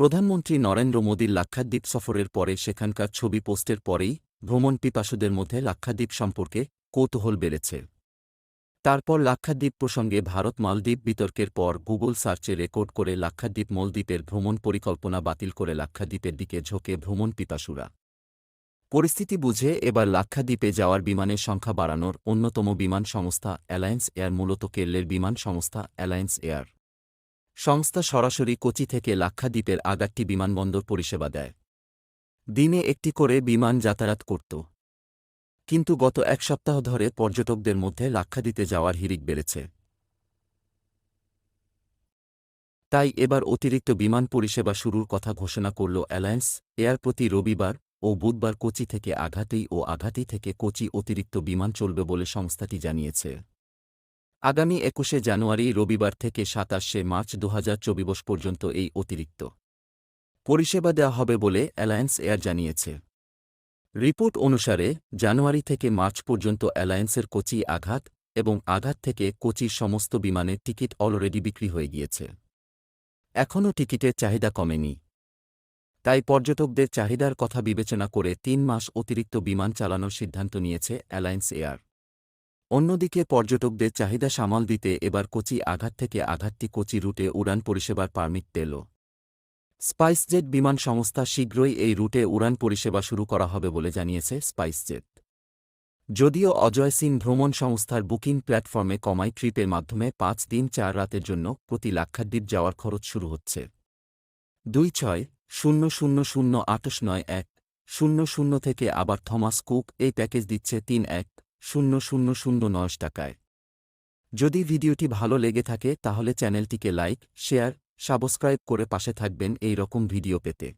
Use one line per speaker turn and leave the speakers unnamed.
প্রধানমন্ত্রী নরেন্দ্র মোদীর লাক্ষাদ্বীপ সফরের পরে সেখানকার ছবি পোস্টের পরেই ভ্রমণ পিপাসুদের মধ্যে লাক্ষাদ্বীপ সম্পর্কে কৌতূহল বেড়েছে। তারপর লাক্ষাদ্বীপ প্রসঙ্গে ভারত মালদ্বীপ বিতর্কের পর গুগল সার্চে রেকর্ড করে লাক্ষাদ্বীপ মলদ্বীপের ভ্রমণ পরিকল্পনা বাতিল করে লাক্ষাদ্বীপের দিকে ঝোঁকে ভ্রমণ পিপাসুরা। পরিস্থিতি বুঝে এবার লাক্ষাদ্বীপে যাওয়ার বিমানের সংখ্যা বাড়ানোর অন্যতম বিমান সংস্থা অ্যালায়েন্স এয়ার মূলত কেরলের বিমান সংস্থা অ্যালায়েন্স এয়ার। সংস্থা সরাসরি কোচি থেকে লাক্ষাদ্বীপের আগাট্টি বিমানবন্দর পরিষেবা দেয়। দিনে একটি করে বিমান যাতায়াত করত। কিন্তু গত এক সপ্তাহ ধরে পর্যটকদের মধ্যে লাক্ষাদ্বীপে যাওয়ার হিড়িক বেড়েছে। তাই এবার অতিরিক্ত বিমান পরিষেবা শুরুর কথা ঘোষণা করল অ্যালায়েন্স এয়ার প্রতি রবিবার ও বুধবার কোচি থেকে আঘাতেই ও আঘাতি থেকে কোচি অতিরিক্ত বিমান চলবে বলে সংস্থাটি জানিয়েছে। আগামী একুশে জানুয়ারি রবিবার থেকে সাতাশে মার্চ দু হাজার পর্যন্ত এই অতিরিক্ত পরিষেবা দেওয়া হবে বলে অ্যালায়েন্স এয়ার জানিয়েছে। রিপোর্ট অনুসারে জানুয়ারি থেকে মার্চ পর্যন্ত অ্যালায়েন্সের কোচি আঘাত এবং আঘাত থেকে কোচির সমস্ত বিমানের টিকিট অলরেডি বিক্রি হয়ে গিয়েছে। এখনও টিকিটের চাহিদা কমেনি। তাই পর্যটকদের চাহিদার কথা বিবেচনা করে তিন মাস অতিরিক্ত বিমান চালানোর সিদ্ধান্ত নিয়েছে অ্যালায়েন্স এয়ার। অন্যদিকে পর্যটকদের চাহিদা সামাল দিতে এবার কোচি আঘাত থেকে আঘাতটি কোচি রুটে উড়ান পরিষেবার পারমিট পেল। স্পাইসজেট বিমান সংস্থা শীঘ্রই এই রুটে উড়ান পরিষেবা শুরু করা হবে বলে জানিয়েছে স্পাইসজেট। যদিও অজয় সিং ভ্রমণ সংস্থার বুকিং প্ল্যাটফর্মে কমাই ট্রিপের মাধ্যমে পাঁচ দিন চার রাতের জন্য প্রতি লাক্ষাদ্বীপ যাওয়ার খরচ শুরু হচ্ছে। দুই ছয়, শূন্য শূন্য শূন্য আটশ নয় এক, শূন্য শূন্য থেকে আবার থমাস কুক এই প্যাকেজ দিচ্ছে তিন এক। শূন্য শূন্য শূন্য নয় টাকায়। যদি ভিডিওটি ভালো লেগে থাকে, তাহলে চ্যানেলটিকে লাইক, শেয়ার, সাবস্ক্রাইব করে পাশে থাকবেন এই রকম ভিডিও পেতে।